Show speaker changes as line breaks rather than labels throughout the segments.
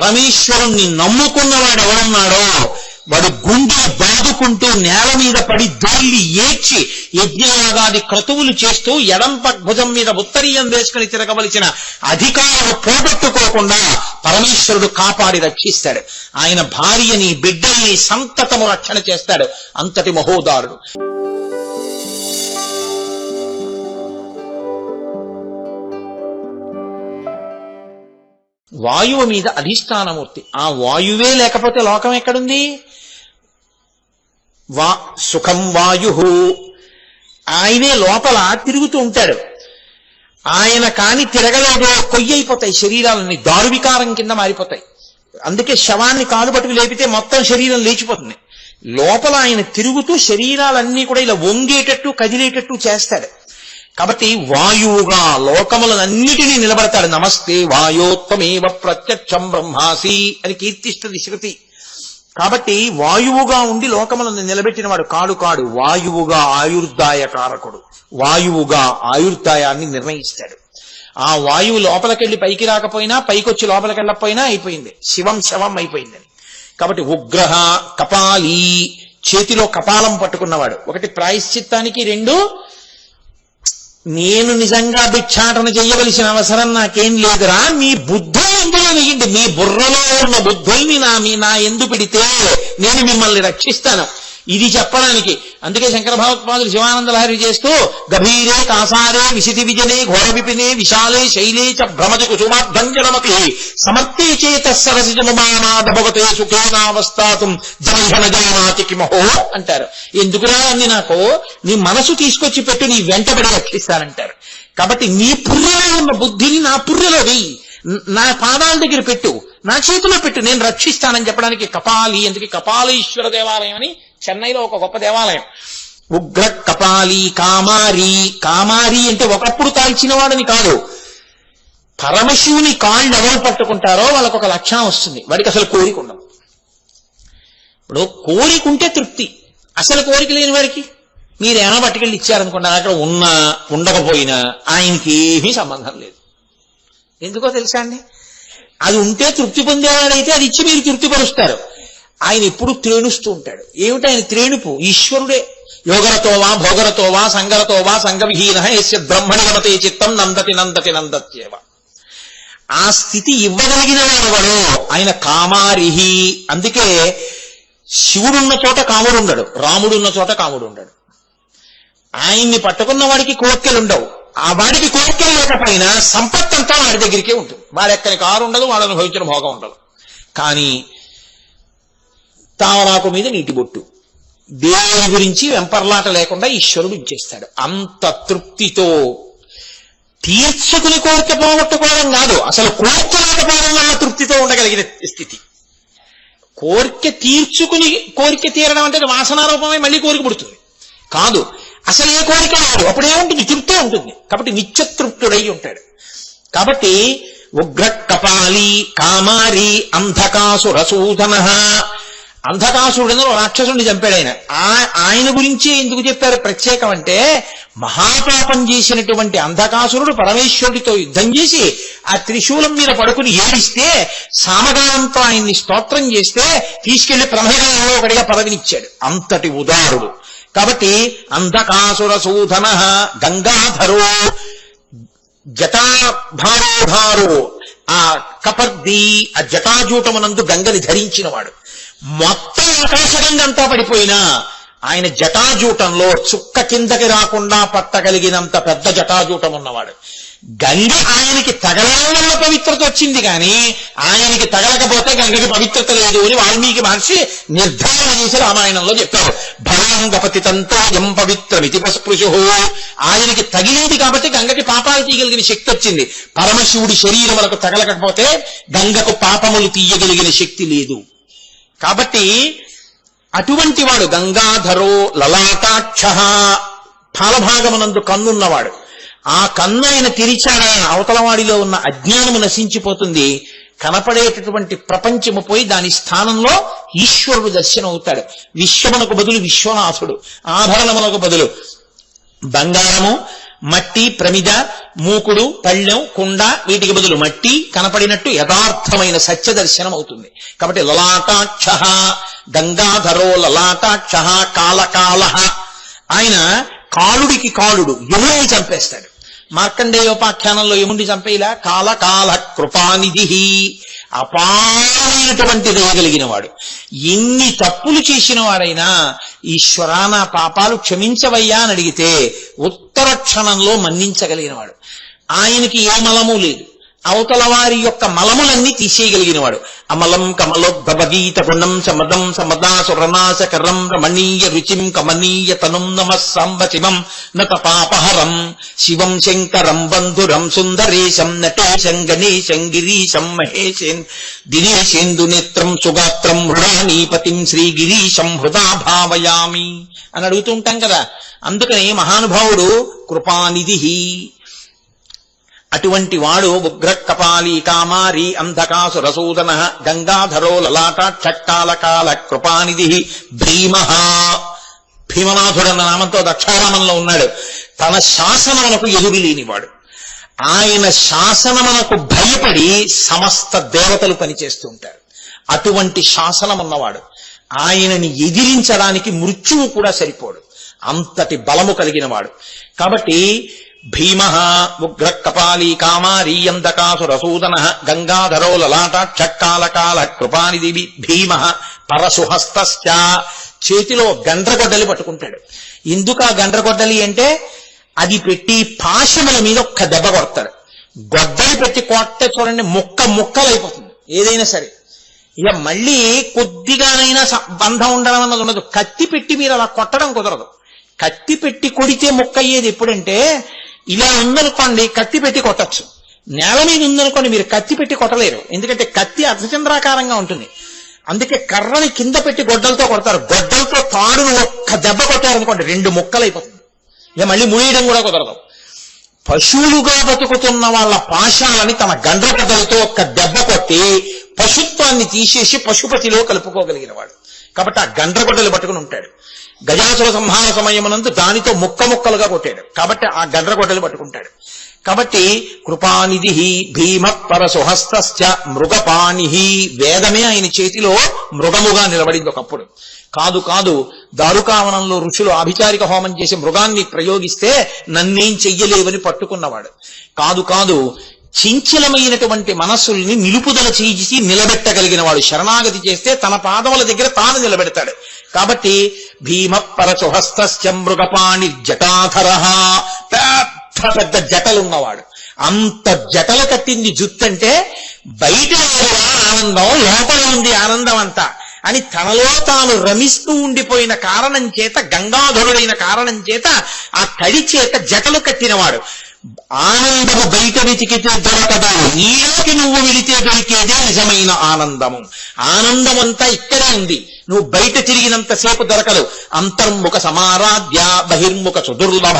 పరమేశ్వరుణ్ణి నమ్ముకున్నవాడు ఎవరున్నాడో వాడు గుండె బాదుకుంటూ నేల మీద పడి దొల్లి ఏడ్చి యజ్ఞయాగాది క్రతువులు చేస్తూ ఎడంప భుజం మీద ఉత్తరీయం వేసుకుని తిరగవలసిన అధికారం పోగొట్టుకోకుండా పరమేశ్వరుడు కాపాడి రక్షిస్తాడు. ఆయన భార్యని బిడ్డల్ని సంతతము రక్షణ చేస్తాడు. అంతటి మహోదారుడు. వాయువు మీద అధిష్టానమూర్తి. ఆ వాయువే లేకపోతే లోకం ఎక్కడుంది? వా సుఖం వాయు ఆయనే లోపల తిరుగుతూ ఉంటాడు. ఆయన కాని తిరగలేదో కొయ్య అయిపోతాయి శరీరాలన్నీ. దారువికారం కింద మారిపోతాయి. అందుకే శవాన్ని కాలుబట్టుకు లేపితే మొత్తం శరీరం లేచిపోతుంది. లోపల ఆయన తిరుగుతూ శరీరాలన్నీ కూడా ఇలా వంగేటట్టు కదిలేటట్టు చేస్తాడు. కాబట్టి వాయువుగా లోకములనన్నిటినీ నిలబడతాడు. నమస్తే వాయోత్తమేవ ప్రత్యక్షం బ్రహ్మాసి అని కీర్తిస్తుంది శృతి. కాబట్టి వాయువుగా ఉండి లోకములను నిలబెట్టినవాడు కాడు కాడు వాయువుగా ఆయుర్దాయ కారకుడు. వాయువుగా ఆయుర్దాయాన్ని నిర్ణయిస్తాడు. ఆ వాయువు లోపలికెళ్ళి పైకి రాకపోయినా పైకొచ్చి లోపలికెళ్ళకపోయినా అయిపోయింది. శివం శవం అయిపోయిందని కాబట్టి ఉగ్రహ కపాలి చేతిలో కపాలం పట్టుకున్నవాడు. ఒకటి ప్రాయశ్చిత్తానికి రెండు నేను నిజంగా భిక్షాటన చేయవలసిన అవసరం నాకేం లేదురా. మీ బుద్ధి ఎందులో నెయ్యండి మీ బుర్రలో ఉన్న బుద్ధుల్ని నా మీ నా ఎందు పెడితే నేను మిమ్మల్ని రక్షిస్తాను. ఇది చెప్పడానికి. అందుకే శంకర భగవత్పాదులు శివానంద లహరి చేస్తూ గభీరే కాసారే విశితి విజనే ఘోర విపినే విశాలే శైలే చ భ్రమతి కుసుమాభ్యంజనమతి సమర్థే చేత సరసిజముమానాదభవతే సుఖేనావస్థాతం జనధన జనాతి కిమహో అంటారు. ఎందుకురా అన్ని నాకు? నీ మనసు తీసుకొచ్చి పెట్టి నీ వెంటబడి రక్షిస్తానంటారు. కాబట్టి నీ పుర్రెలో ఉన్న బుద్ధిని నా పుర్రెలో వెయ్యి నా పాదాల దగ్గర పెట్టు. నా చేతిలో పెట్టు. నేను రక్షిస్తానని చెప్పడానికి కపాలి. అందుకే కపాలీశ్వర దేవాలయం అని చెన్నైలో ఒక గొప్ప దేవాలయం. ఉగ్ర కపాలి కామారి. కామారి అంటే ఒకప్పుడు తాల్చిన వాడని కాదు. పరమశివుని కాళ్ళు ఎవరు పట్టుకుంటారో వాళ్ళకు ఒక లక్షణం వస్తుంది. వాడికి అసలు కోరిక ఉండదు. ఇప్పుడు కోరిక ఉంటే తృప్తి. అసలు కోరిక లేని వారికి మీరు ఏమైనా పట్టుకెళ్ళి ఇచ్చారనుకున్నారు అక్కడ ఉన్నా ఉండకపోయినా ఆయనకి ఏమీ సంబంధం లేదు. ఎందుకో తెలుసా అండి? అది ఉంటే తృప్తి పొందేవాడైతే అది ఇచ్చి మీరు తృప్తిపరుస్తారు. ఆయన ఎప్పుడు త్రేణుస్తూ ఉంటాడు. ఏమిటి ఆయన త్రేణుపు? ఈశ్వరుడే. యోగరతోవా భోగరతోవా సంగరతోవా సంగవిహీన ఎస్య బ్రహ్మణి గమతే చిత్తం నందతి నందతి నందత్యేవ. ఆ స్థితి ఇవ్వగలిగిన వాడు ఆయన కామారిహి. అందుకే శివుడున్న చోట కాముడు ఉండడు రాముడున్న చోట కాముడు ఉండడు ఆయన్ని పట్టుకున్న వాడికి కోర్కెలు ఉండవు ఆ వాడికి కోర్కెలు లేకపోయినా సంపత్ అంతా వాడి దగ్గరికే ఉంటుంది. వాడు ఎక్కడి కారు ఉండదు వాడు అనుభవించిన భోగం ఉండదు. కానీ తామరాకు మీద నీటి బొట్టు. దేవుని గురించి వెంపర్లాట లేకుండా ఈశ్వరుడు ఇచ్చేస్తాడు. అంత తృప్తితో. తీర్చుకుని కోరిక పోగొట్టుకోవడం కాదు. అసలు కోరిక లేకపోవడం వల్ల తృప్తితో ఉండగలిగిన స్థితి. కోరిక తీర్చుకుని కోరిక తీరడం అంటే వాసనారూపమే వాసనారూపమై మళ్ళీ కోరిక పుడుతుంది. కాదు. అసలు ఏ కోరిక రాదు అప్పుడేముంటుంది తృప్తే ఉంటుంది. కాబట్టి నిత్యతృప్తుడై ఉంటాడు. కాబట్టి ఉగ్ర కపాలి కామారి అంధకాసురసూదన అంధకాసురుడు రాక్షసుని రాక్షసుడిని చంపాడు ఆయన? ఆ- ఆయన గురించి ఎందుకు చెప్పారు? ప్రత్యేకం అంటే మహాపాపం చేసినటువంటి అంధకాసురుడు పరమేశ్వరుడితో యుద్ధం చేసి ఆ త్రిశూలం మీద పడుకుని ఏడిస్తే సామగానంతో ఆయన్ని స్తోత్రం చేస్తే తీసుకెళ్ళి ప్రమేయంలో ఒకటిగా పదవినిచ్చాడు. అంతటి ఉదారుడు. కాబట్టి అంధకాసుర సూధన గంగాధరో జటాభారోధారో ఆ కపర్ది ఆ జటాజూటమునందు గంగని ధరించినవాడు. మొత్తం ఆకాశగంగంతా పడిపోయినా ఆయన జటాజూటంలో చుక్క కిందకి రాకుండా పట్టగలిగినంత పెద్ద జటాజూటం ఉన్నవాడు. గంగ ఆయనకి తగలడం వల్ల పవిత్రత వచ్చింది కానీ ఆయనకి తగలకపోతే గంగకి పవిత్రత లేదు అని వాల్మీకి మహర్షి నిర్ధారణ చేసి రామాయణంలో చెప్పారు. భయాంగపతితంతో ఎం పవిత్రమితి పస్పృశు. ఆయనకి తగిలింది కాబట్టి గంగకి పాపాలు తీయగలిగిన శక్తి వచ్చింది. పరమశివుడి శరీరములకు తగలకపోతే గంగకు పాపములు తీయగలిగిన శక్తి లేదు. కాబట్టి అటువంటి వాడు గంగాధరో లలాటాక్ష ఫలభాగమునందు కన్నున్నవాడు. ఆ కన్ను ఆయన తెరిచాడా? అవతలవాడిలో ఉన్న అజ్ఞానము నశించిపోతుంది. కనపడేటటువంటి ప్రపంచము పోయి దాని స్థానంలో ఈశ్వరుడు దర్శనం అవుతాడు విశ్వమునకు బదులు విశ్వనాథుడు. ఆభరణములకు బదులు బంగారము మట్టి ప్రమిద మూకుడు పళ్ళెం కుండ వీటికి బదులు మట్టి కనపడినట్టు యథార్థమైన సత్య దర్శనం అవుతుంది. కాబట్టి లలాటాక్ష గంగాధరో లలాటాక్ష కాలకాల. ఆయన కాలుడికి కాలుడు యముని చంపేస్తాడు. మార్కండేయోపాఖ్యానంలో యముడిని చంపేలా? కాలకాల కృపానిధి అపారమైనటువంటి దయగలిగిన వాడు ఎన్ని తప్పులు చేసిన వాడైనా ఈశ్వరా నా పాపాలు క్షమించవయ్యా అని అడిగితే ఉత్తర క్షణంలో మన్నించగలిగిన వాడు ఆయనకి ఏ మలము లేదు. అవతల వారి యొక్క మలములన్నీ తీసేయగలిగినవాడు. అమలం కమలోద్భవగీత గుణం సమదం సమదాసురనాశకరం రమణీయ రుచిం కమనీయ తనుం నమ సాంబ శివం నత పాపహరం శివం శంకరం బంధురం సుందరేశం నటేశం గణేశం గిరీశం మహేశేన్ దినేశేందు నేత్రం సుగాత్రం శ్రీ శ్రీగిరీశం హృదా భావయామి అని అడుగుతుంటాం కదా. అందుకని మహానుభావుడు కృపానిధి అటువంటి వాడు ఉగ్ర కపాలి కామారి అంధకాసురసూదన గంగాధరో లలాట చక్కాలకాల కృపానిధి భీమ భీమనాథుడన్న నామంతో దక్షారామంలో ఉన్నాడు. తన శాసనమునకు ఎదురు లేనివాడు. ఆయన శాసనమునకు భయపడి సమస్త దేవతలు పనిచేస్తూ ఉంటారు. అటువంటి శాసనం ఉన్నవాడు. ఆయనని ఎదిరించడానికి మృత్యువు కూడా సరిపోడు. అంతటి బలము కలిగిన వాడు కాబట్టి భీమ ఉగ్ర కపాలి కామారీయంతకాసురసూదన గంగాధరో లలాటాక్షకాలకాల కృపానిధి భీమ పరశుహస్త చేతిలో గండ్రగొడ్డలి పట్టుకుంటాడు. ఎందుకు ఆ గండ్రగొడ్డలి అంటే అది పెట్టి పాశముల మీద ఒక్క దెబ్బ కొడతాడు. గొడ్డలి పెట్టి కొట్టే చూడండి ముక్క ముక్కలైపోతుంది. ఏదైనా సరే. ఇక మళ్ళీ కొద్దిగానైనా బంధం ఉండడం అన్నది ఉండదు. కత్తి పెట్టి మీరు అలా కొట్టడం కుదరదు. కత్తి పెట్టి కొడితే ముక్క అయ్యేది ఎప్పుడంటే ఇలా ఉందనుకోండి కత్తి పెట్టి కొట్టచ్చు. నేల మీద ఉందనుకోండి మీరు కత్తి పెట్టి కొట్టలేరు. ఎందుకంటే కత్తి అర్ధచంద్రాకారంగా ఉంటుంది. అందుకే కర్రని కింద పెట్టి గొడ్డలతో కొడతారు. గొడ్డలతో తాడును ఒక్క దెబ్బ కొట్టారనుకోండి రెండు ముక్కలు అయిపోతుంది ఇక మళ్ళీ ముడియడం కూడా కుదరదు. పశువులుగా బతుకుతున్న వాళ్ళ పాశాలని తమ గండ్రపదలతో ఒక్క దెబ్బ కొట్టి పశుత్వాన్ని తీసేసి పశుపతిలో కలుపుకోగలిగిన వాడు. కాబట్టి ఆ గండ్రగొడ్డలు పట్టుకుని ఉంటాడు. గజాసుర సంహార సమయమునందు దానితో ముక్క ముక్కలుగా కొట్టాడు. కాబట్టి ఆ గండ్రగొడ్డలు పట్టుకుంటాడు. కాబట్టి కృపానిధి భీమ పరసుహస్త మృగపాణి వేదమే ఆయన చేతిలో మృగముగా నిలబడింది ఒకప్పుడు. కాదు కాదు దారుకావనంలో ఋషులు ఆభిచారిక హోమం చేసి మృగాన్ని ప్రయోగిస్తే నన్నేం చెయ్యలేవని పట్టుకున్నవాడు. కాదు కాదు చించలమైనటువంటి మనస్సుల్ని నిలుపుదల చేసి నిలబెట్టగలిగిన వాడు శరణాగతి చేస్తే తన పాదముల దగ్గర తాను నిలబెడతాడు. కాబట్టి భీమ పరచుహస్త మృగపాణి జటాధర పెద్ద పెద్ద జటలున్నవాడు అంత జటలు కట్టింది జుత్తంటే బయట ఆనందం లోపల ఉంది ఆనందం అంతా. అని తనలో తాను రమిస్తూ ఉండిపోయిన కారణం చేత గంగాధరుడైన కారణం చేత ఆ తడి చేత జటలు కట్టినవాడు. ఆనందము బయట వెతికితే దొరకదు. ఈలోకి నువ్వు వెళితే దొరికేదే నిజమైన ఆనందము. ఆనందమంతా ఇక్కడే ఉంది. నువ్వు బయట తిరిగినంతసేపు దొరకదు. అంతర్ముఖ సమారాధ్య బహిర్ముఖ చతుర్లభ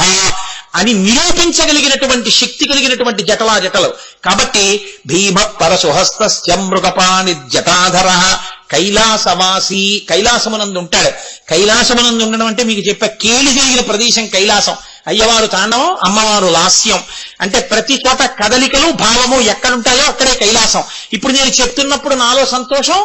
అని నిరూపించగలిగినటువంటి శక్తి కలిగినటువంటి జటలా జటలు. కాబట్టి భీమ పరసుహస్త మృగపాణి జటాధర కైలాసవాసి కైలాసమునందు ఉంటాడు. కైలాసమునందు ఉండడం అంటే మీకు చెప్పే కేలి జరిగిన ప్రదేశం కైలాసం. అయ్యవారు తాండవం అమ్మవారు లాస్యం. అంటే ప్రతి చోట కదలికలు భావము ఎక్కడుంటాయో అక్కడే కైలాసం. ఇప్పుడు నేను చెప్తున్నప్పుడు నాలో సంతోషం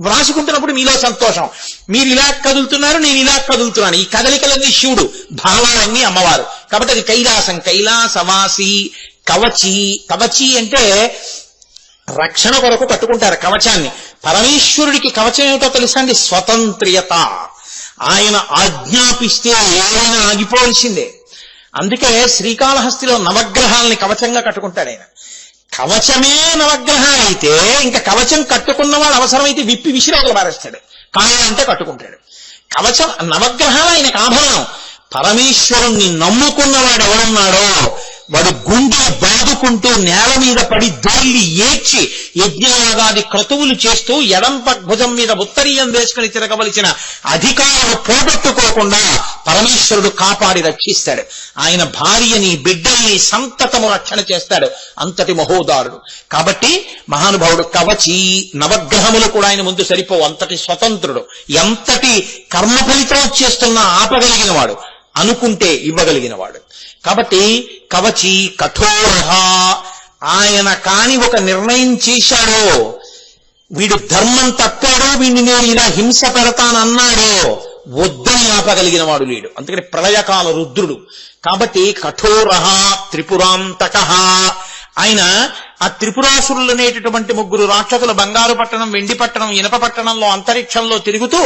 వ్రాసుకుంటున్నప్పుడు మీలో సంతోషం. మీరు ఇలా కదులుతున్నారు నేను ఇలా కదులుతున్నాను. ఈ కదలికలన్నీ శివుడు భావాలన్నీ అమ్మవారు. కాబట్టి అది కైలాసం కైలాసవాసి కవచి. కవచి అంటే రక్షణ కొరకు కట్టుకుంటారు కవచాన్ని. పరమేశ్వరుడికి కవచం ఏమిటో తెలుసా అండి? స్వతంత్ర్యత. ఆయన ఆజ్ఞాపిస్తే ఏమైనా ఆగిపోవలసిందే. అందుకే శ్రీకాళహస్తిలో నవగ్రహాలని కవచంగా కట్టుకుంటాడు ఆయన. కవచమే నవగ్రహాలు అయితే ఇంకా కవచం కట్టుకున్న వాడు అవసరమైతే విప్పి విసిరాకులు మారేస్తాడు కావాలంటే కట్టుకుంటాడు. కవచం నవగ్రహాలు ఆయనకు ఆభరణం. పరమేశ్వరుణ్ణి నమ్ముకున్నవాడు ఎవడున్నాడో వాడు గుండె బాదుకుంటూ నేల మీద పడి దోల్లి ఏడ్చి యజ్ఞయాగాది క్రతువులు చేస్తూ ఎడం భుజం మీద ఉత్తరీయం వేసుకుని తిరగవలసిన అధికారం పోగొట్టుకోకుండా పరమేశ్వరుడు కాపాడి రక్షిస్తాడు. ఆయన భార్యని బిడ్డల్ని సంతతము రక్షణ చేస్తాడు. అంతటి మహోదారుడు. కాబట్టి మహానుభావుడు కవచి నవగ్రహములు కూడా ఆయన ముందు సరిపోవు. అంతటి స్వతంత్రుడు. ఎంతటి కర్మ ఫలితం చేస్తున్నా ఆపగలిగిన వాడు అనుకుంటే ఇవ్వగలిగిన వాడు కాబట్టి కవచి కఠోరహ ఆయన కాని ఒక నిర్ణయం చేశాడో వీడు ధర్మం తప్పాడో వీడిని నేను ఇలా హింస పెడతానన్నాడో వద్దని ఆపగలిగిన వాడు లేడు. అందుకని ప్రళయకాల రుద్రుడు. కాబట్టి కఠోర త్రిపురాంతక. ఆయన ఆ త్రిపురాసురులు అనేటటువంటి ముగ్గురు రాక్షసులు బంగారు పట్టణం వెండి పట్టణం ఇనప పట్టణంలో అంతరిక్షంలో తిరుగుతూ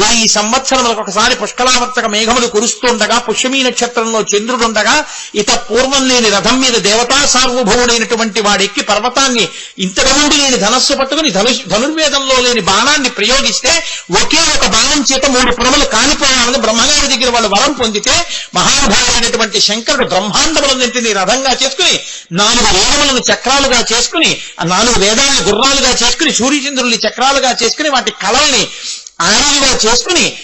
వెయ్యి సంవత్సరములకు ఒకసారి పుష్కలావర్తక మేఘములు కురుస్తుండగా పుష్యమీ నక్షత్రంలో చంద్రుడుండగా ఇత పూర్వం లేని రథం మీద దేవతా సార్వభౌముడైనటువంటి వాడెక్కి పర్వతాన్ని ఇంతకుముందు లేని ధనస్సు పట్టుకుని ధనుర్వేదంలో లేని బాణాన్ని ప్రయోగిస్తే ఒకే ఒక బాణం చేత మూడు పురములు కానిపోవాలని బ్రహ్మగారి దగ్గర వాళ్ళు వరం పొందితే మహానుభావుడైనటువంటి శంకరుడు బ్రహ్మాండములన్నింటినీ రథంగా చేసుకుని నాలుగు వేదములను చక్రాలుగా చేసుకుని ఆ నాలుగు వేదాలను గుర్రాలుగా చేసుకుని సూర్యచంద్రుల్ని చక్రాలుగా చేసుకుని వాటి కళల్ని ఆయులుగా చేసుకుని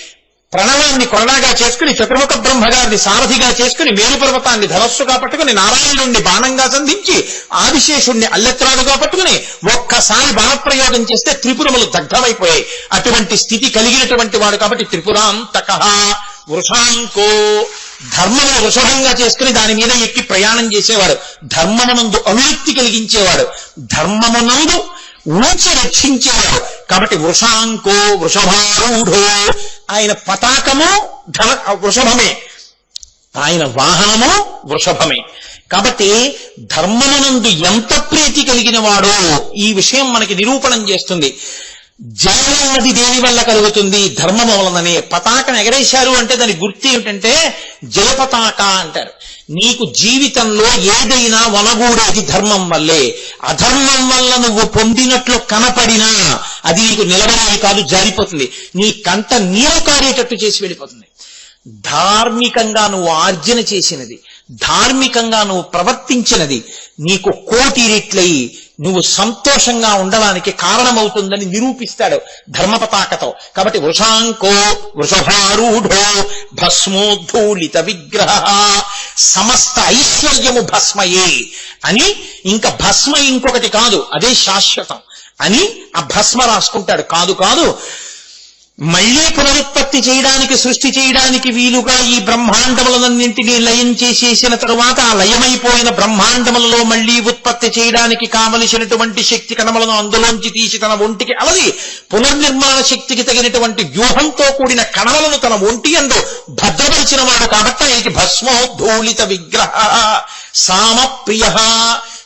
ప్రణవాన్ని కొరడాగా చేసుకుని చతుర్ముఖ బ్రహ్మగారిని సారథిగా చేసుకుని మేలుపర్వతాన్ని ధనస్సుగా పట్టుకుని నారాయణుణ్ణి బాణంగా సంధించి ఆదిశేషుణ్ణి అల్లెత్రాడుగా పట్టుకుని ఒక్కసారి బాణప్రయోగం చేస్తే త్రిపురములు దగ్ధమైపోయాయి. అటువంటి స్థితి కలిగినటువంటి వాడు కాబట్టి త్రిపురాంతక వృషాంకో ధర్మమును వృషభంగా చేసుకుని దాని మీద ఎక్కి ప్రయాణం చేసేవాడు. ధర్మమునందు అవిరుక్తి కలిగించేవాడు. ధర్మమునందు ఉంచి రక్షించేవాడు. కాబట్టి వృషాంకో వృషభారూఢో ఆయన పతాకము ధన వృషభమే. ఆయన వాహనము వృషభమే. కాబట్టి ధర్మమునందు ఎంత ప్రీతి కలిగిన వాడో ఈ విషయం మనకి నిరూపణం చేస్తుంది. జయం అన్నది దేని వల్ల కలుగుతుంది? ధర్మము వలననే. పతాకం ఎగరేశారు అంటే దాని గుర్తు ఏమిటంటే జలపతాక అంటారు. నీకు జీవితంలో ఏదైనా వనగూడేది ధర్మం వల్లే. అధర్మం వల్ల నువ్వు పొందినట్లు కనపడినా అది నీకు నిలబడాలి కాదు జారిపోతుంది. నీ కంట నీరు కారేటట్టు చేసి వెళ్ళిపోతుంది. ధార్మికంగా నువ్వు ఆర్జన చేసినది ధార్మికంగా నువ్వు ప్రవర్తించినది నీకు కోటి రెట్లయి నువ్వు సంతోషంగా ఉండడానికి కారణమవుతుందని నిరూపిస్తాడు ధర్మపతాకతో. కాబట్టి వృషాంకో వృషభారూఢో భస్మోద్ధూలిత విగ్రహ సమస్త ఐశ్వర్యము భస్మయే అని ఇంకా భస్మ ఇంకొకటి కాదు అదే శాశ్వతం అని ఆ భస్మ రాసుకుంటాడు. కాదు కాదు మళ్ళీ పునరుత్పత్తి చేయడానికి సృష్టి చేయడానికి వీలుగా ఈ బ్రహ్మాండములన్నింటినీ లయం చేసేసిన తరువాత ఆ లయమైపోయిన బ్రహ్మాండములలో మళ్ళీ ఉత్పత్తి చేయడానికి కావలసినటువంటి శక్తి కణములను అందులోంచి తీసి తన ఒంటికి అలది పునర్నిర్మాణ శక్తికి తగినటువంటి వ్యూహంతో కూడిన కణములను తన ఒంటి అందు భద్రపరిచిన వాడు కాబట్టి ఆయనకి భస్మోద్ధూళిత విగ్రహ సామప్రియ.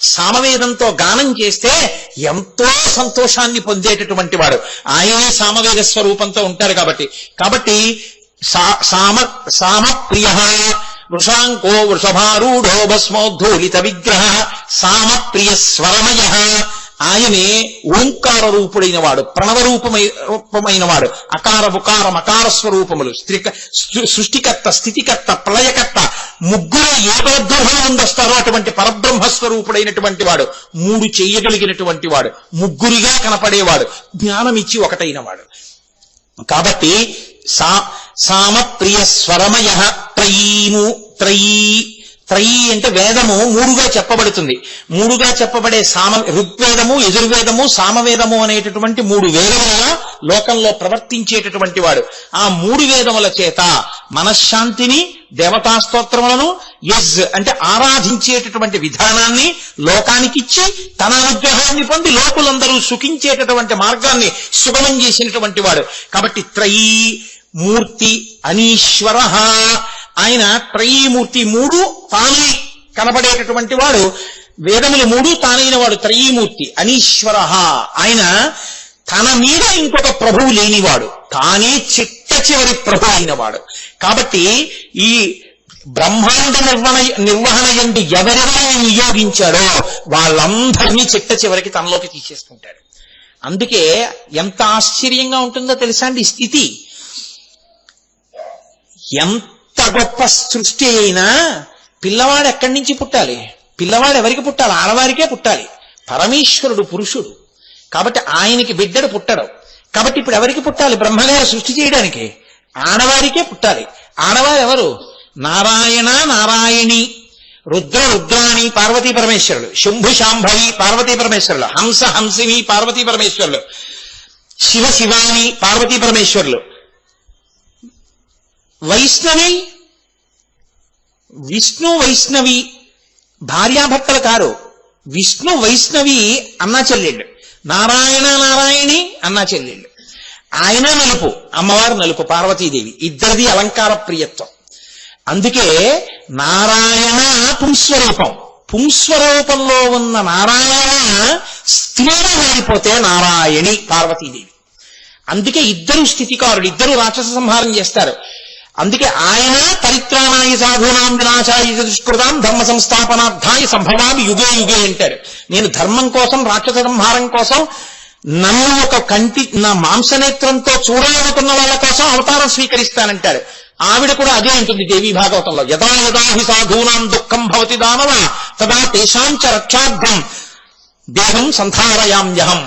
సామవేదంతో గానం చేస్తే ఎంతో సంతోషాన్ని పొందేటటువంటి వాడు. ఆయనే సామవేద స్వరూపంతో ఉంటారు కాబట్టి. కాబట్టి సా- సామ సామ ప్రియ వృషాంకో వృషభారూఢో భస్మోద్ధూలిత విగ్రహ సామ ప్రియ స్వరమయ ఆయనే ఓంకార రూపుడైన వాడు ప్రణవ రూపమై రూపమైన వాడు అకార ఉకార మకార స్వరూపములు స్త్రిక సృష్టికర్త స్థితికర్త ప్రళయకర్త ముగ్గురు ఏ పరబ్రహ్మ వస్తారో అటువంటి పరబ్రహ్మ స్వరూపుడైనటువంటి వాడు మూడు చెయ్యగలిగినటువంటి వాడు ముగ్గురిగా కనపడేవాడు జ్ఞానమిచ్చి ఒకటైన వాడు కాబట్టి సా సామ ప్రియ స్వరమయ త్రయీము త్రయీ త్రయీ అంటే వేదము మూడుగా చెప్పబడుతుంది. మూడుగా చెప్పబడే సామ ఋగ్వేదము యజుర్వేదము సామవేదము అనేటటువంటి మూడు వేదములుగా లోకంలో ప్రవర్తించేటటువంటి వాడు. ఆ మూడు వేదముల చేత మనశ్శాంతిని దేవతాస్తోత్రములను యజ్ అంటే ఆరాధించేటటువంటి విధానాన్ని లోకానికి ఇచ్చి తన అనుగ్రహాన్ని పొంది లోకులందరూ సుఖించేటటువంటి మార్గాన్ని సుగమం చేసినటువంటి వాడు. కాబట్టి త్రయీ మూర్తి అనీశ్వర ఆయన త్రయీమూర్తి మూడు తానే కనబడేటటువంటి వాడు. వేదములు మూడు తానైన వాడు త్రయీమూర్తి అనీశ్వర. ఆయన తన మీద ఇంకొక ప్రభువు లేనివాడు. తానే చిట్ట చివరి ప్రభు అయినవాడు. కాబట్టి ఈ బ్రహ్మాండ నిర్వహణ నిర్వహణ ఎందు ఎవరెవరిని నియోగించాడో వాళ్ళందరినీ చిట్ట చివరికి తనలోకి తీసేసుకుంటాడు. అందుకే ఎంత ఆశ్చర్యంగా ఉంటుందో తెలుసా అండి స్థితి? ఎంత గొప్ప సృష్టి అయినా పిల్లవాడు ఎక్కడి నుంచి పుట్టాలి? పిల్లవాడు ఎవరికి పుట్టాలి? ఆడవారికే పుట్టాలి. పరమేశ్వరుడు పురుషుడు. కాబట్టి ఆయనకి బిడ్డడు పుట్టడం. కాబట్టి ఇప్పుడు ఎవరికి పుట్టాలి? బ్రహ్మగారు సృష్టి చేయడానికి ఆడవారికే పుట్టాలి. ఆడవారు ఎవరు? నారాయణ నారాయణి రుద్ర రుద్రాణి పార్వతీ పరమేశ్వరులు. శంభు శాంభవి పార్వతీ పరమేశ్వరులు. హంస హంసిని పార్వతీ పరమేశ్వరులు. శివ శివాని పార్వతీ పరమేశ్వరులు. వైష్ణవి విష్ణు వైష్ణవి భార్యాభర్తలు కారు. విష్ణు వైష్ణవి అన్నా చెల్లెళ్ళు. నారాయణ నారాయణి అన్నా చెల్లెళ్ళు. ఆయన నలుపు అమ్మవారు నలుపు పార్వతీదేవి. ఇద్దరిది అలంకార ప్రియత్వం. అందుకే నారాయణ పుంస్వరూపం. పుంస్వరూపంలో ఉన్న నారాయణ స్త్రీగా మారిపోతే నారాయణి పార్వతీదేవి. అందుకే ఇద్దరు స్థితికారుడు ఇద్దరు రాక్షస సంహారం చేస్తారు. అందుకే ఆయన పరిత్రాణాయ సాధూనాం వినాశాయ దుష్కృతాం ధర్మ సంస్థాపనార్థాయ సంభవామి యుగే యుగే అంటాడు నేను ధర్మం కోసం రాక్షస సంహారం కోసం నన్ను ఒక కంటి నా మాంసనేత్రంతో చూడాలనుకున్న వాళ్ళ కోసం అవతారం స్వీకరిస్తానంటాడు ఆవిడ కూడా అదే ఉంటుంది దేవి భాగవతంలో. యదా యదా హి సాధూనాం దుఃఖం భవతి దానవ తదా తేషాం చ రక్షార్థం దేహం సంధారయామ్యహం.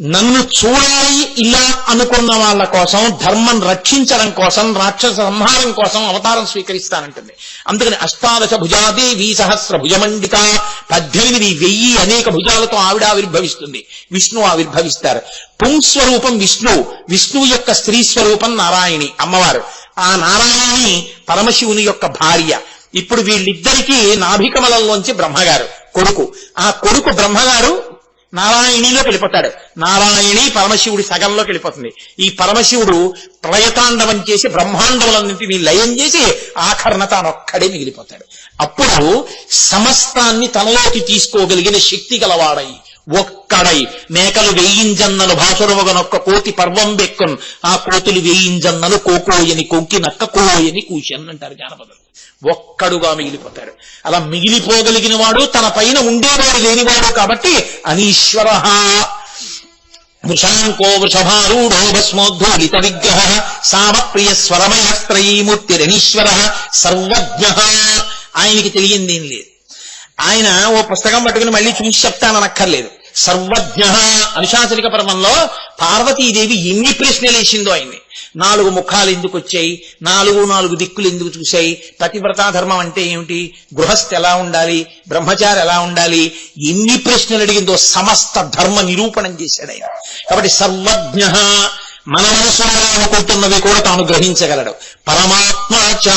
నన్ను చూడాలి ఇలా అనుకున్న వాళ్ళ కోసం ధర్మం రక్షించడం కోసం రాక్షస సంహారం కోసం అవతారం స్వీకరిస్తానంటుంది. అందుకని అష్టాదశ భుజాదేవి సహస్ర భుజమండిక పద్దెనిమిది వెయ్యి అనేక భుజాలతో ఆవిడ ఆవిర్భవిస్తుంది. విష్ణు ఆవిర్భవిస్తారు. పుంస్వరూపం విష్ణు. విష్ణువు యొక్క స్త్రీ స్వరూపం నారాయణి అమ్మవారు. ఆ నారాయణి పరమశివుని యొక్క భార్య. ఇప్పుడు వీళ్ళిద్దరికీ నాభికమలంలోంచి బ్రహ్మగారు కొడుకు. ఆ కొడుకు బ్రహ్మగారు నారాయణిలోకి వెళ్ళిపోతాడు. నారాయణి పరమశివుడి సగంలోకి వెళ్ళిపోతుంది. ఈ పరమశివుడు ప్రయతాండవం చేసి బ్రహ్మాండములన్నింటినీ లయం చేసి ఆఖరణ తానొక్కడే మిగిలిపోతాడు. అప్పుడు సమస్తాన్ని తనలోకి తీసుకోగలిగిన శక్తి గలవాడై ఒక్కడై మేకలు వేయింజన్నలు భాసురవగనొక్క కోతి పర్వం బెక్కున్. ఆ కోతులు వేయింజన్నలు కోకోయని కొంకి నక్క కోయని కూషన్ అంటారు జానపదులు. ఒక్కడుగా మిగిలిపోతాడు అలా మిగిలిపోగలిగిన వాడు తన పైన ఉండేవాడు లేనివాడు కాబట్టి అనీశ్వర వృషాంకో వృషభారూఢో భస్మోద్ధూలిత విగ్రహ సామప్రియ స్వరమయ స్త్రయీమూర్తిరణీశ్వర సర్వజ్ఞ. ఆయనకి తెలియందేం లేదు. ఆయన ఓ పుస్తకం పట్టుకుని మళ్ళీ చూసి చెప్తాననక్కర్లేదు. సర్వజ్ఞ అనుశాసనిక పర్వంలో పార్వతీదేవి ఎన్ని ప్రశ్నలు వేసిందో ఆయన్ని. నాలుగు ముఖాలు ఎందుకు వచ్చాయి? నాలుగు నాలుగు దిక్కులు ఎందుకు చూశాయి? పతివ్రతా ధర్మం అంటే ఏమిటి? గృహస్థ ఎలా ఉండాలి? బ్రహ్మచారి ఎలా ఉండాలి? ఎన్ని ప్రశ్నలు అడిగిందో సమస్త ధర్మ నిరూపణం చేశాడు ఆయన. కాబట్టి సర్వజ్ఞ మన మనసులో అనుకుంటున్నవి కూడా తాను గ్రహించగలడు. పరమాత్మ చ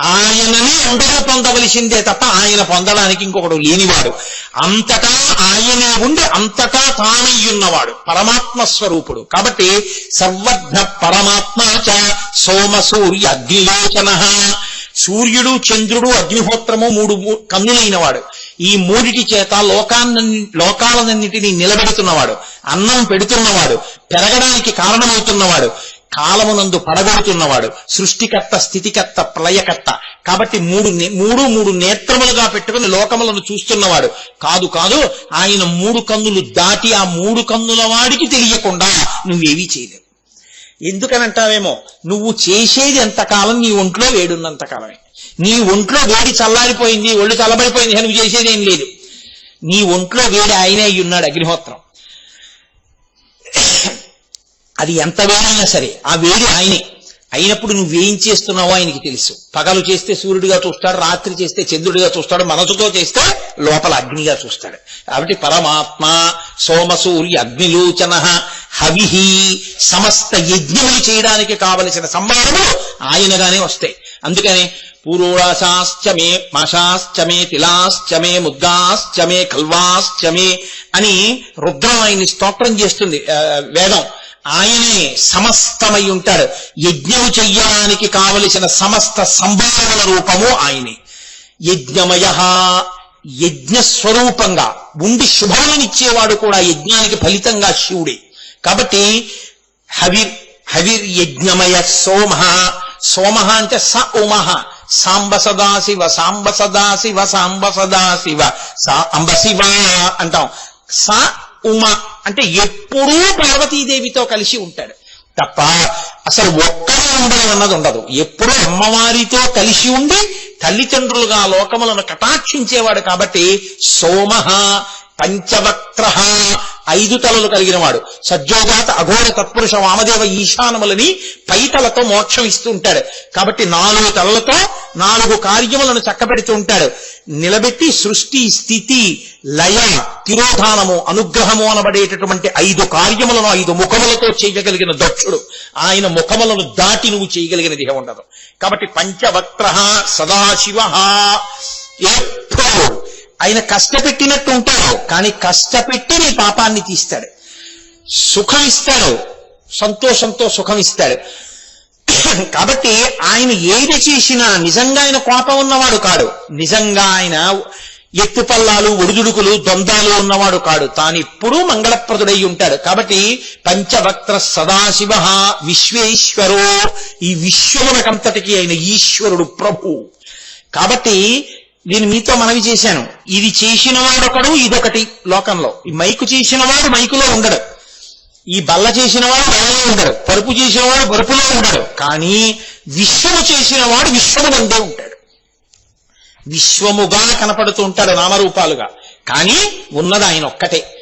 ఆయనని ఉండగా పొందవలసిందే తప్ప ఆయన పొందడానికి ఇంకొకడు లేనివాడు. అంతటా ఆయనే ఉండి అంతటా తానయ్యున్నవాడు పరమాత్మ స్వరూపుడు. కాబట్టి సర్వజ్ఞ పరమాత్మ చ సోమ సూర్య అగ్నిలోచన. సూర్యుడు చంద్రుడు అగ్నిహోత్రము మూడు కన్నులైన వాడు ఈ మూడిటి చేత లోకాన్ని లోకాలన్నింటినీ నిలబెడుతున్నవాడు. అన్నం పెడుతున్నవాడు. పెరగడానికి కారణమవుతున్నవాడు. కాలమునందు పడగొడుతున్నవాడు సృష్టికర్త స్థితికర్త ప్రళయకర్త. కాబట్టి మూడు నే- మూడు మూడు నేత్రములుగా పెట్టుకుని లోకములను చూస్తున్నవాడు. కాదు కాదు ఆయన మూడు కన్నులు దాటి ఆ మూడు కన్నుల వాడికి తెలియకుండా నువ్వేవీ చేయలేవు. ఎందుకనంటావేమో నువ్వు చేసేది ఎంతకాలం నీ ఒంట్లో వేడున్నంతకాలమే నీ ఒంట్లో వేడి చల్లారిపోయింది ఒళ్ళు చల్లబడిపోయింది అని నువ్వు చేసేది ఏం లేదు. నీ ఒంట్లో వేడి ఆయనే అయి ఉన్నాడు అగ్నిహోత్రం. అది ఎంత వేడైనా సరే ఆ వేడి ఆయనే. అయినప్పుడు నువ్వేం చేస్తున్నావో ఆయనకి తెలుసు. పగలు చేస్తే సూర్యుడిగా చూస్తాడు రాత్రి చేస్తే చంద్రుడిగా చూస్తాడు మనసుతో చేస్తే లోపల అగ్నిగా చూస్తాడు. కాబట్టి పరమాత్మ సోమసూర్య అగ్నిలోచన హవిహి సమస్త యజ్ఞములు చేయడానికి కావలసిన సంబంధము ఆయనగానే వస్తాయి. అందుకని పూర్వాశాశ్చమే మాషాశ్చమే తిలాశ్చమే ముద్గాశ్చమే కల్వాశ్చమే అని రుద్రం ఆయన్ని స్తోత్రం చేస్తుంది వేదం. ఆయనే సమస్తమై ఉంటాడు. యజ్ఞము చెయ్యడానికి కావలసిన సమస్త సంభావన రూపము ఆయనే. యజ్ఞమయ యజ్ఞ స్వరూపంగా ఉండి శుభాలనిచ్చేవాడు కూడా యజ్ఞానికి ఫలితంగా శివుడే. కాబట్టి హవిర్ హవిర్ యజ్ఞమయ సోమ. సోమ అంటే స ఉమహ సాంబ సదాశివ సాంబ సదాశివ సాంబ సదాశివ సా అంబ శివ అంటాం. స ఉమ అంటే ఎప్పుడూ పార్వతీదేవితో కలిసి ఉంటాడు. తప్ప అసలు ఒక్కడే ఉండడం అన్నది ఉండదు. ఎప్పుడూ అమ్మవారితో కలిసి ఉండి తల్లిదండ్రులుగా లోకములను కటాక్షించేవాడు కాబట్టి సోమ పంచవక్త్ర ఐదు తలలు కలిగిన వాడు సజ్జోజాత అఘోర తత్పురుష వామదేవ ఈశానములని పైతలతో మోక్షం ఇస్తూ ఉంటాడు. కాబట్టి నాలుగు తలలతో నాలుగు కార్యములను చక్కబెడుతూ ఉంటాడు. నిలబెట్టి సృష్టి స్థితి లయ తిరోధానము అనుగ్రహము అనబడేటటువంటి ఐదు కార్యములను ఐదు ముఖములతో చేయగలిగిన దక్షుడు. ఆయన ముఖములను దాటి నువ్వు చేయగలిగినది ఇహ ఉండదు. కాబట్టి పంచవక్త్ర సదాశివ. ఎప్పుడు ఆయన కష్టపెట్టినట్టు ఉంటాడు కానీ కష్టపెట్టి నీ పాపాన్ని తీస్తాడు. సుఖం ఇస్తాడు సంతోషంతో సుఖం ఇస్తాడు కాబట్టి ఆయన ఏది చేసినా నిజంగా ఆయన కోపం ఉన్నవాడు కాడు. నిజంగా ఆయన ఎత్తుపల్లాలు ఒడిదుడుకులు ద్వంద్వాలు ఉన్నవాడు కాడు. తానెప్పుడూ మంగళప్రదుడై ఉంటాడు. కాబట్టి పంచవక్త్ర సదాశివ విశ్వేశ్వరో. ఈ విశ్వమునకంతటికి ఆయన ఈశ్వరుడు ప్రభు. కాబట్టి నేను మీతో మనవి చేశాను. ఇది చేసిన వాడొకడు ఇదొకటి లోకంలో. ఈ మైకు చేసిన వాడు మైకులో ఉండడు. ఈ బల్ల చేసిన వాడు బల్లలో ఉండడు. పరుపు చేసిన వాడు పరుపులో ఉండడు. కానీ విశ్వము చేసిన వాడు విశ్వము ఉండే ఉంటాడు. విశ్వముగా కనపడుతూ ఉంటాడు నామరూపాలుగా. కానీ ఉన్నది ఆయన ఒక్కటే.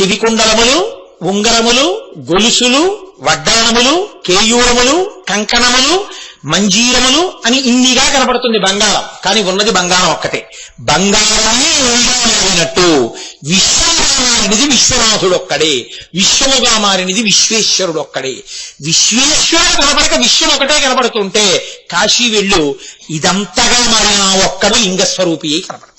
చెవికుండలములు ఉంగరములు గొలుసులు వడ్డాణములు కేయూరములు కంకణములు మంజీరములు అని ఇన్నిగా కనపడుతుంది బంగారం. కానీ ఉన్నది బంగారం ఒక్కటే. బంగారమే ఉండాలన్నట్టు విశ్వముగా మారినది విశ్వనాథుడు ఒక్కడే విశ్వముగా మారినది విశ్వేశ్వరుడు ఒక్కడే విశ్వేశ్వరుడు కనపడక విశ్వం ఒకటే కనపడుతుంటే కాశీ వెళ్ళు. ఇదంతగా మారిన ఒక్కడు లింగస్వరూపి అయి కనపడతాడు.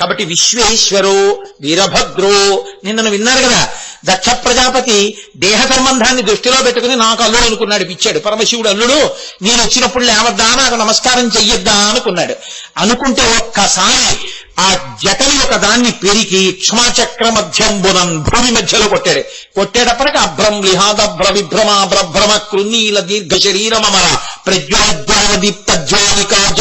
కాబట్టి విశ్వేశ్వరో వీరభద్రో నిన్నను విన్నారు కదా? దక్ష ప్రజాపతి దేహ సంబంధాన్ని దృష్టిలో పెట్టుకుని నాకు అల్లుడు అనుకున్నాడు పిచ్చాడు. పరమశివుడు అల్లుడు నేను వచ్చినప్పుడు లేవద్దా? నాకు నమస్కారం చెయ్యొద్దా? అనుకున్నాడు. అనుకుంటే ఒక్కసారి ఆ జటని ఒక దాన్ని పెరికి క్షమాచక్ర మధ్యంబునం భూమి మధ్యలో కొట్టాడు. కొట్టేటప్పటికి అభ్రం లిహాదభ్ర విభ్రమ బ్రభ్రమ కృన్నీల దీర్ఘ శరీరమర ప్రజ్వలద్వార దీప్త జ్వాలికాజ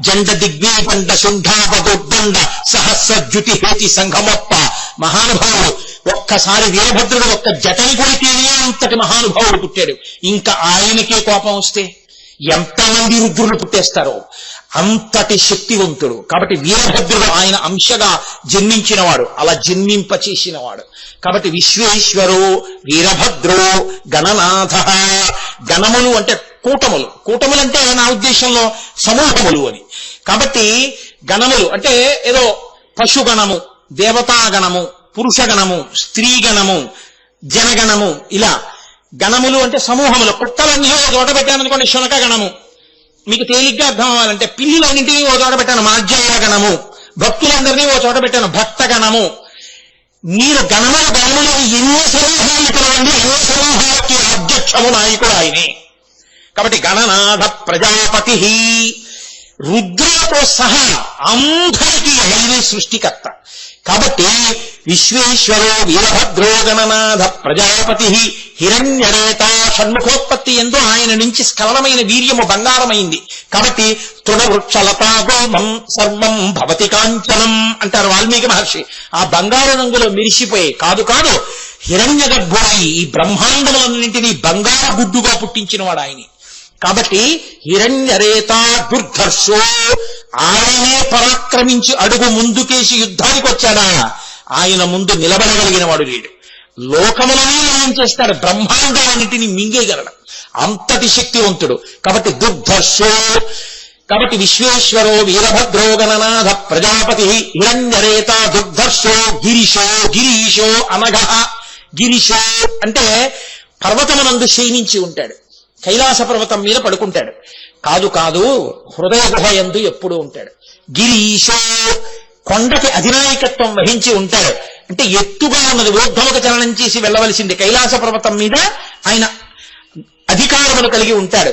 జండ దిగ్వీపండ శుంఠాపగొడ్డండ సహస్ర జ్యుతి హేతి సంఘమొప్ప. మహానుభావుడు ఒక్కసారి వీరభద్రుడు ఒక్క జటని కొడితేనే అంతటి మహానుభావుడు పుట్టాడు. ఇంకా ఆయనకే కోపం వస్తే? ఎంతమంది రుద్రులు పుట్టేస్తారో అంతటి శక్తివంతుడు. కాబట్టి వీరభద్రుడు ఆయన అంశగా జన్మించినవాడు అలా జన్మింప చేసినవాడు కాబట్టి విశ్వేశ్వరో వీరభద్రో గణనాథ. గణములు అంటే కూటములు. కూటములు అంటే నా ఉద్దేశంలో సమూహములు అని. కాబట్టి గణములు అంటే ఏదో పశుగణము దేవతాగణము పురుషగణము స్త్రీగణము జనగణము ఇలా గణములు అంటే సమూహములు. కుక్కలన్నీ ఓ చోట పెట్టాననుకోండి శునక గణము. మీకు తేలిగ్గా అర్థం అవ్వాలంటే పిల్లులన్నింటినీ ఓ చోట పెట్టాను మార్జయ్య గణము. భక్తులందరినీ ఓ చోట పెట్టాను భక్త గణము. మీరు గణముల గణములు ఎన్నో సమూహాలు పిలవండి ఎన్నో సమూహాలకి అధ్యక్షము నాయకుడు ఆయనే. కాబట్టి గణనాథ ప్రజాపతి రుద్రులతో సహా అందరికీ ఆయనే సృష్టికర్త. కాబట్టి విశ్వేశ్వరో వీరభద్రో గణనాథ ప్రజాపతి హిరణ్యరేత షణ్ముఖోత్పత్తి ఎందు ఆయన నుంచి స్ఖలనమైన వీర్యము బంగారమైంది. కాబట్టి తృణవృక్షలతాగోమం సర్వం భవతి కాంచనం అంటారు వాల్మీకి మహర్షి. ఆ బంగారు రంగులో మెరిసిపోయి కాదు కాదు హిరణ్య గర్భుడై ఈ బ్రహ్మాండములన్నింటినీ బంగార గుడ్డుగా పుట్టించినవాడు ఆయన. కాబట్టి హిరణ్యరేత దుర్ధర్షో ఆయనే పరాక్రమించి అడుగు ముందుకేసి యుద్ధానికి వచ్చాడా? ఆయన ముందు నిలబడగలిగిన వాడు లేడు. లోకములనే లయం చేస్తాడు బ్రహ్మాండాలన్నిటిని మింగేయగలడు. అంతటి శక్తివంతుడు. కాబట్టి దుర్ధర్షో కాబట్టి విశ్వేశ్వరో వీరభద్రో గణనాథ ప్రజాపతి హిరణ్యరేత దుర్ధర్షో గిరిశో గిరీశో అనఘ గిరిశో అంటే పర్వతమునందు శయనించి ఉంటాడు. కైలాస పర్వతం మీద పడుకుంటాడు. కాదు కాదు హృదయ గుహ ఎందు ఎప్పుడు ఉంటాడు. గిరీశో కొండకి అధినాయకత్వం వహించి ఉంటాడు. అంటే ఎత్తుగా ఉన్నది ఊర్ధముఖ చలనం చేసి వెళ్ళవలసింది కైలాస పర్వతం మీద ఆయన అధికారములు కలిగి ఉంటాడు.